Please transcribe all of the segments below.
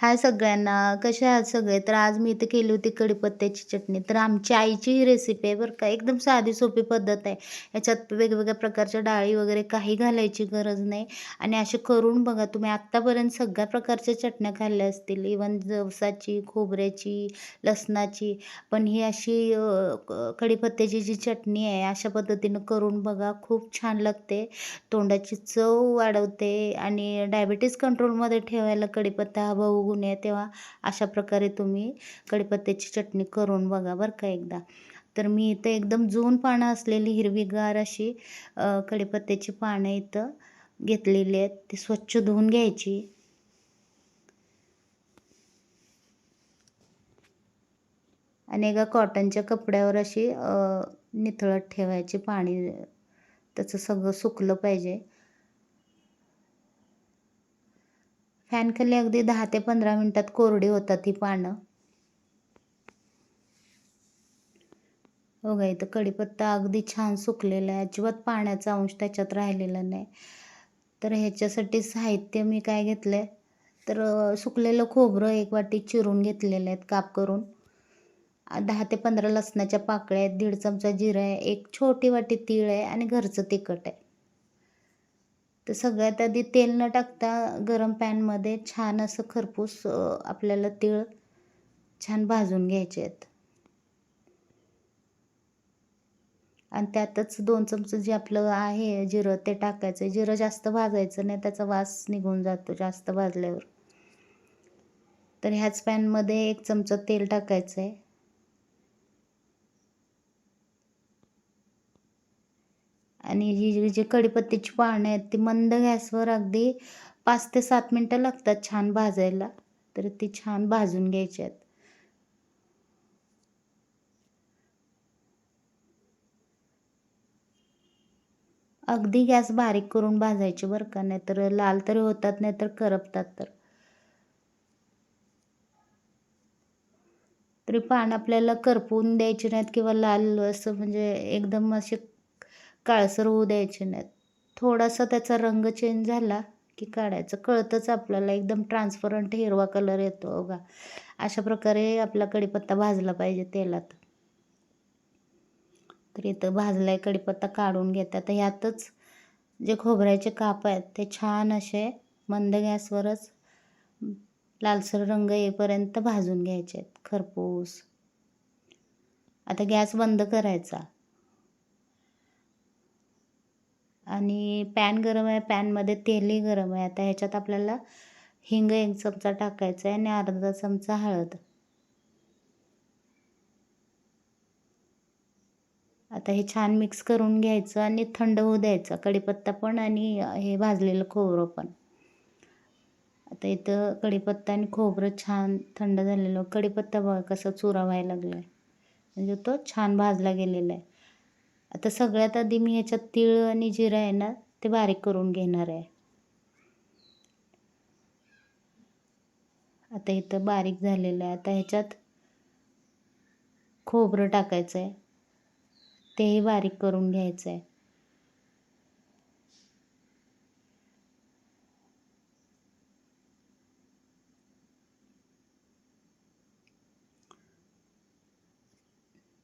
हाय सगळ्यांना कसे आहात सगळे? तर आज मी इथे केली होती कढीपत्त्याची चटणी. तर आमची आईची ही रेसिपी आहे बरं का. एकदम साधी सोपी पद्धत आहे. याच्यात वेगवेगळ्या प्रकारच्या डाळी वगैरे काही घालायची गरज नाही. आणि असे करून बघा तुम्ही आत्तापर्यंत सगळ्या प्रकारच्या चटण्या खाल्ल्या असतील. इवन जवसाची खोबऱ्याची लसणाची. पण ही अशी कढीपत्त्याची जी चटणी आहे अशा पद्धतीनं करून बघा खूप छान लागते. तोंडाची चव वाढवते. आणि डायबिटीज कंट्रोलमध्ये ठेवायला कडीपत्ता हा भाऊ गुण आहे तेव्हा अशा प्रकारे तुम्ही कढीपत्त्याची चटणी करून बघा बरं का एकदा. तर मी इथं एकदम जून पानं असलेली हिरवीगार अशी कढीपत्त्याची पानं इथं घेतलेली आहेत. ती स्वच्छ धुवून घ्यायची. आणि एका कॉटनच्या कपड्यावर अशी निथळत ठेवायची पाणी. त्याचं सगळं सुकलं पाहिजे. फॅनखाली अगदी दहा ते पंधरा मिनटात कोरडी होतात ही पानं. बघा इथं कढीपत्ता अगदी छान सुकलेला आहे. अजिबात पाण्याचा अंश त्याच्यात राहिलेला नाही. तर ह्याच्यासाठी साहित्य मी काय घेतलं आहे तर सुकलेलं खोबरं एक वाटी चिरून घेतलेलं आहेत काप करून. दहा ते पंधरा लसणाच्या पाकळ्या आहेत दीड चमचा जिरा आहे एक छोटी वाटी तीळ आहे आणि घरचं तिखट आहे. तर सगळ्यात आधी तेल न टाकता गरम पॅनमध्ये छान असं खरपूस आपल्याला तीळ छान भाजून घ्यायचे आहेत. आणि त्यातच दोन चमचे जे आपलं आहे जिरं ते टाकायचं. जिरं जास्त भाजायचं नाही त्याचा वास निघून जातो जास्त भाजल्यावर. तर ह्याच पॅनमध्ये एक चमचा तेल टाकायचं आहे आणि ही जी कडीपत्तीची पानं आहेत ती मंद गॅसवर अगदी पाच ते सात मिनटं लागतात छान भाजायला. तर ती छान भाजून घ्यायची आहेत. अगदी गॅस बारीक करून भाजायचे बरं का नाही तर लाल तरी होतात नाही तर करपतात तर. तरी पान आपल्याला करपवून द्यायचे नाहीत किंवा लाल असं म्हणजे एकदम असे काळसर होऊ द्यायचे नाहीत. थोडासा त्याचा रंग चेंज झाला की काढायचं. कळतंच आपल्याला एकदम ट्रान्सपरंट हिरवा कलर येतो बघा. अशा प्रकारे आपला कढीपत्ता भाजला पाहिजे तेलात. तर इथं भाजलाय आहे कढीपत्ता काढून घेतात तर ह्यातच जे खोबऱ्याचे काप आहेत ते छान असे मंद गॅसवरच लालसर रंग येईपर्यंत भाजून घ्यायचे आहेत. खरपूस. आता गॅस बंद करायचा. आणि पॅन गरम आहे पॅनमध्ये तेलही गरम आहे. आता ह्याच्यात आपल्याला हिंग एक चमचा टाकायचा आहे आणि अर्धा चमचा हळद. आता हे छान मिक्स करून घ्यायचं आणि थंड होऊ द्यायचं. कढीपत्ता पण आणि हे भाजलेलं खोबरं पण. आता इथं कढीपत्ता आणि खोबरं छान थंड झालेलं. कढीपत्ता बघा कसा चुरा व्हायला लागला आहे म्हणजे तो छान भाजला गेलेला आहे. आता सगळ्यात आधी मी ह्याच्यात तीळ आणि जिरं आहे ना ते बारीक करून घेणार आहे. आता इथं बारीक झालेलं आहे. आता ह्याच्यात खोबरं टाकायचं आहे तेही बारीक करून घ्यायचं आहे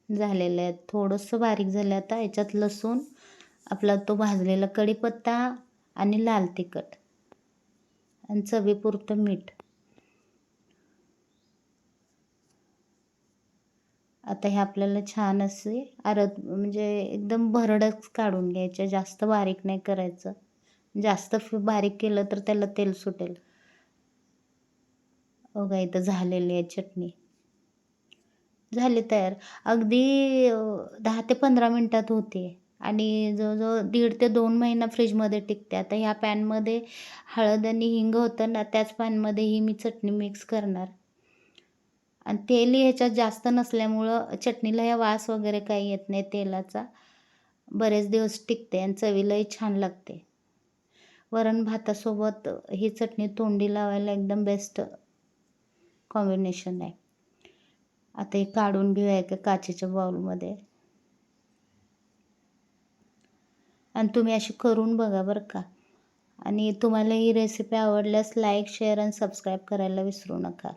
झालेलं आहे. थोडंसं बारीक झालं आता याच्यात लसूण आपला तो भाजलेला कढीपत्ता आणि लाल तिखट आणि चवीपुरतं मीठ. आता हे आपल्याला छान असे आरत म्हणजे एकदम भरडच काढून घ्यायचे जास्त बारीक नाही करायचं. जास्त बारीक केलं तर त्याला तेल सुटेल. बघा इथं झालेली आहे चटणी. झाली तयार. अगदी दहा ते पंधरा मिनटात होते. आणि जवळजवळ दीड ते दोन महिना फ्रीजमध्ये टिकते. आता ह्या पॅनमध्ये हळद आणि हिंग होतं ना त्याच पॅनमध्ये ही मी चटणी मिक्स करणार. आणि तेलही ह्याच्यात जास्त नसल्यामुळं चटणीला ह्या वास वगैरे काही येत नाही तेलाचा. बरेच दिवस टिकते आणि चवीलाही छान लागते. वरण भातासोबत ही चटणी तोंडी लावायला एकदम बेस्ट कॉम्बिनेशन आहे. आता हे काढून घेऊया एका काचेच्या बाउलमध्ये आणि तुम्ही अशी करून बघा बरं का. आणि तुम्हाला ही रेसिपी आवडल्यास लाईक शेअर आणि सबस्क्राईब करायला विसरू नका.